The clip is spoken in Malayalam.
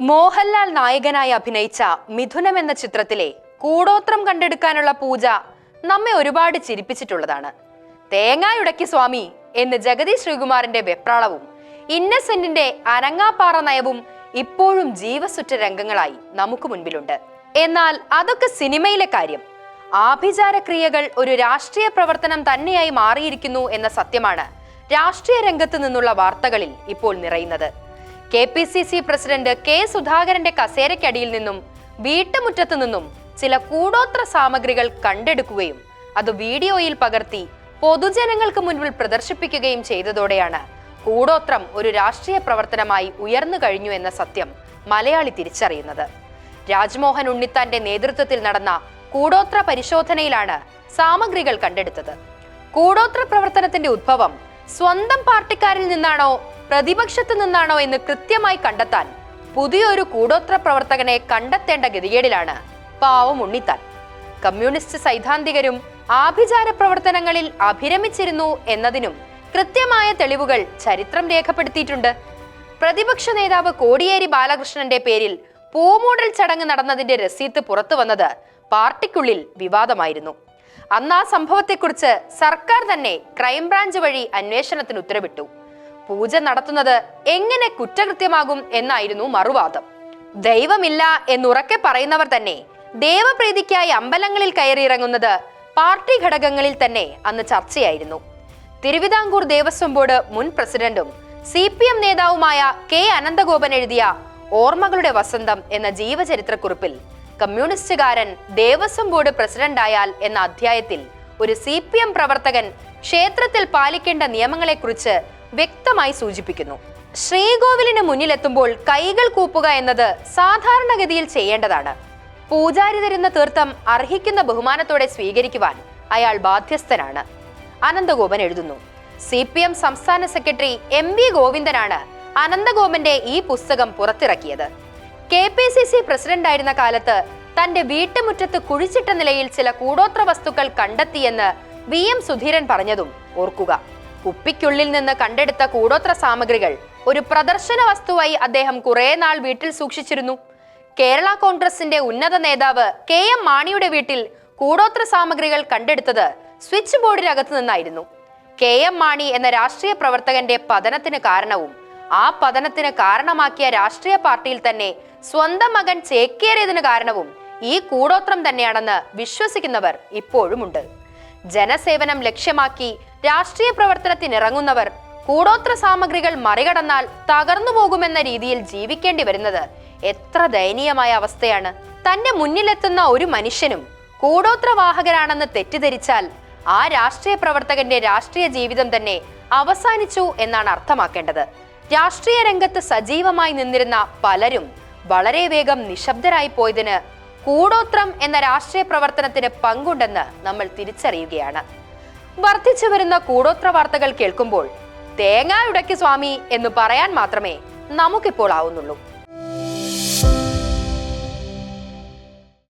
മോഹൻലാൽ നായകനായി അഭിനയിച്ച മിഥുനം എന്ന ചിത്രത്തിലെ കൂടോത്രം കണ്ടെടുക്കാനുള്ള പൂജ നമ്മെ ഒരുപാട് ചിരിപ്പിച്ചിട്ടുള്ളതാണ്. തേങ്ങായുടക്കി സ്വാമി എന്ന് ജഗതി ശ്രീകുമാറിന്റെ വെപ്രാളവും ഇന്നസെന്റിന്റെ അനങ്ങാപ്പാറ നയവും ഇപ്പോഴും ജീവസുറ്റ രംഗങ്ങളായി നമുക്ക് മുൻപിലുണ്ട്. എന്നാൽ അതൊക്കെ സിനിമയിലെ കാര്യം. ആഭിചാരക്രിയകൾ ഒരു രാഷ്ട്രീയ പ്രവർത്തനം തന്നെയായി മാറിയിരിക്കുന്നു എന്ന സത്യമാണ് രാഷ്ട്രീയ രംഗത്ത് നിന്നുള്ള വാർത്തകളിൽ ഇപ്പോൾ നിറയുന്നത്. K P C C president K സുധാകരന്റെ കസേരയ്ക്കടിയിൽ നിന്നും വീട്ടുമുറ്റത്തു നിന്നും ചില കൂടോത്ര സാമഗ്രികൾ കണ്ടെടുക്കുകയും അത് വീഡിയോയിൽ പകർത്തി പൊതുജനങ്ങൾക്ക് മുൻപിൽ പ്രദർശിപ്പിക്കുകയും ചെയ്തതോടെയാണ് കൂടോത്രം ഒരു രാഷ്ട്രീയ പ്രവർത്തനമായി ഉയർന്നു കഴിഞ്ഞു എന്ന സത്യം മലയാളി തിരിച്ചറിയുന്നത്. രാജ്മോഹൻ ഉണ്ണിത്താന്റെ നേതൃത്വത്തിൽ നടന്ന കൂടോത്ര പരിശോധനയിലാണ് സാമഗ്രികൾ കണ്ടെടുത്തത്. കൂടോത്ര പ്രവർത്തനത്തിന്റെ ഉദ്ഭവം സ്വന്തം പാർട്ടിക്കാരിൽ നിന്നാണോ പ്രതിപക്ഷത്തു നിന്നാണോ എന്ന് കൃത്യമായി കണ്ടെത്താൻ പുതിയൊരു കൂടോത്ര പ്രവർത്തകനെ കണ്ടെത്തേണ്ട ഗതികേടിലാണ് പാവം ഉണ്ണിത്താൻ. കമ്മ്യൂണിസ്റ്റ് സൈദ്ധാന്തികരും ആഭിചാര പ്രവർത്തനങ്ങളിൽ അഭിരമിച്ചിരുന്നു എന്നതിനും കൃത്യമായ തെളിവുകൾ ചരിത്രം രേഖപ്പെടുത്തിയിട്ടുണ്ട്. പ്രതിപക്ഷ നേതാവ് കോടിയേരി ബാലകൃഷ്ണന്റെ പേരിൽ പൂമൂടൽ ചടങ്ങ് നടന്നതിന്റെ രസീത്ത് പുറത്തു വന്നത് പാർട്ടിക്കുള്ളിൽ വിവാദമായിരുന്നു. അന്ന് ആ സംഭവത്തെക്കുറിച്ച് സർക്കാർ തന്നെ ക്രൈംബ്രാഞ്ച് വഴി അന്വേഷണത്തിന് ഉത്തരവിട്ടു. പൂജ നടത്തുന്നത് എങ്ങനെ കുറ്റകൃത്യമാകും എന്നായിരുന്നു മറുവാദം. ദൈവമില്ല എന്നുറക്കെ പറയുന്നവർ തന്നെ ദേവപ്രീതിക്കായി അമ്പലങ്ങളിൽ കയറിയിറങ്ങുന്നത് പാർട്ടി ഘടകങ്ങളിൽ തന്നെ അന്ന് ചർച്ചയായിരുന്നു. തിരുവിതാംകൂർ ദേവസ്വം ബോർഡ് മുൻ പ്രസിഡന്റും സി പി എം നേതാവുമായ കെ അനന്തഗോപൻ എഴുതിയ ഓർമ്മകളുടെ വസന്തം എന്ന ജീവചരിത്രക്കുറിപ്പിൽ കമ്മ്യൂണിസ്റ്റുകാരൻ ദേവസ്വം ബോർഡ് പ്രസിഡന്റായാൽ എന്ന അധ്യായത്തിൽ ഒരു സി പി എം പ്രവർത്തകൻ ക്ഷേത്രത്തിൽ പാലിക്കേണ്ട നിയമങ്ങളെക്കുറിച്ച് വ്യക്തമായി സൂചിപ്പിക്കുന്നു. ശ്രീകോവിലിന് മുന്നിലെത്തുമ്പോൾ കൈകൾ കൂപ്പുക എന്നത് സാധാരണഗതിയിൽ ചെയ്യേണ്ടതാണ്. പൂജാരി തരുന്ന തീർത്ഥം അർഹിക്കുന്ന ബഹുമാനത്തോടെ സ്വീകരിക്കുവാൻ അയാൾ ബാധ്യസ്ഥനാണ്. അനന്തഗോപൻ എഴുതുന്നു. സി പി എം സംസ്ഥാന സെക്രട്ടറി എം വി ഗോവിന്ദനാണ് അനന്തഗോപന്റെ ഈ പുസ്തകം പുറത്തിറക്കിയത്. കെ പി സി സി പ്രസിഡന്റായിരുന്ന കാലത്ത് തന്റെ വീട്ടുമുറ്റത്ത് കുഴിച്ചിട്ട നിലയിൽ ചില കൂടോത്ര വസ്തുക്കൾ കണ്ടെത്തിയെന്ന് വി എം സുധീരൻ പറഞ്ഞതും ഓർക്കുക. കുപ്പിക്കുള്ളിൽ നിന്ന് കണ്ടെടുത്ത കൂടോത്ര സാമഗ്രികൾ ഒരു പ്രദർശന വസ്തുവായി അദ്ദേഹം കുറെ നാൾ വീട്ടിൽ സൂക്ഷിച്ചിരുന്നു. കേരള കോൺഗ്രസിന്റെ ഉന്നത നേതാവ് കെ എം മാണിയുടെ വീട്ടിൽ കൂടോത്ര സാമഗ്രികൾ കണ്ടെടുത്തത് സ്വിച്ച് ബോർഡിനകത്തു നിന്നായിരുന്നു. കെ എം മാണി എന്ന രാഷ്ട്രീയ പ്രവർത്തകന്റെ പതനത്തിന് കാരണവും ആ പതനത്തിന് കാരണമാക്കിയ രാഷ്ട്രീയ പാർട്ടിയിൽ തന്നെ സ്വന്തം മകൻ ചേക്കേറിയതിന് കാരണവും ഈ കൂടോത്രം തന്നെയാണെന്ന് വിശ്വസിക്കുന്നവർ ഇപ്പോഴുമുണ്ട്. ജനസേവനം ലക്ഷ്യമാക്കി രാഷ്ട്രീയ പ്രവർത്തനത്തിനിറങ്ങുന്നവർ കൂടോത്ര സാമഗ്രികൾ മറികടന്നാൽ തകർന്നു പോകുമെന്ന രീതിയിൽ ജീവിക്കേണ്ടി വരുന്നത് എത്ര ദയനീയമായ അവസ്ഥയാണ്. തന്റെ മുന്നിലെത്തുന്ന ഒരു മനുഷ്യനും കൂടോത്ര വാഹകരാണെന്ന് തെറ്റിദ്ധരിച്ചാൽ ആ രാഷ്ട്രീയ പ്രവർത്തകന്റെ രാഷ്ട്രീയ ജീവിതം തന്നെ അവസാനിച്ചു എന്നാണ് അർത്ഥമാക്കേണ്ടത്. രാഷ്ട്രീയ രംഗത്ത് സജീവമായി നിന്നിരുന്ന പലരും വളരെ വേഗം നിശബ്ദരായി പോയതിന് കൂടോത്രം എന്ന രാഷ്ട്രീയ പ്രവർത്തനത്തിന് പങ്കുണ്ടെന്ന് നമ്മൾ തിരിച്ചറിയുകയാണ്. വർദ്ധിച്ചു വരുന്ന കൂടോത്ര വാർത്തകൾ കേൾക്കുമ്പോൾ തേങ്ങായുടക്കി സ്വാമി എന്ന് പറയാൻ മാത്രമേ നമുക്കിപ്പോൾ ആവുന്നുള്ളൂ.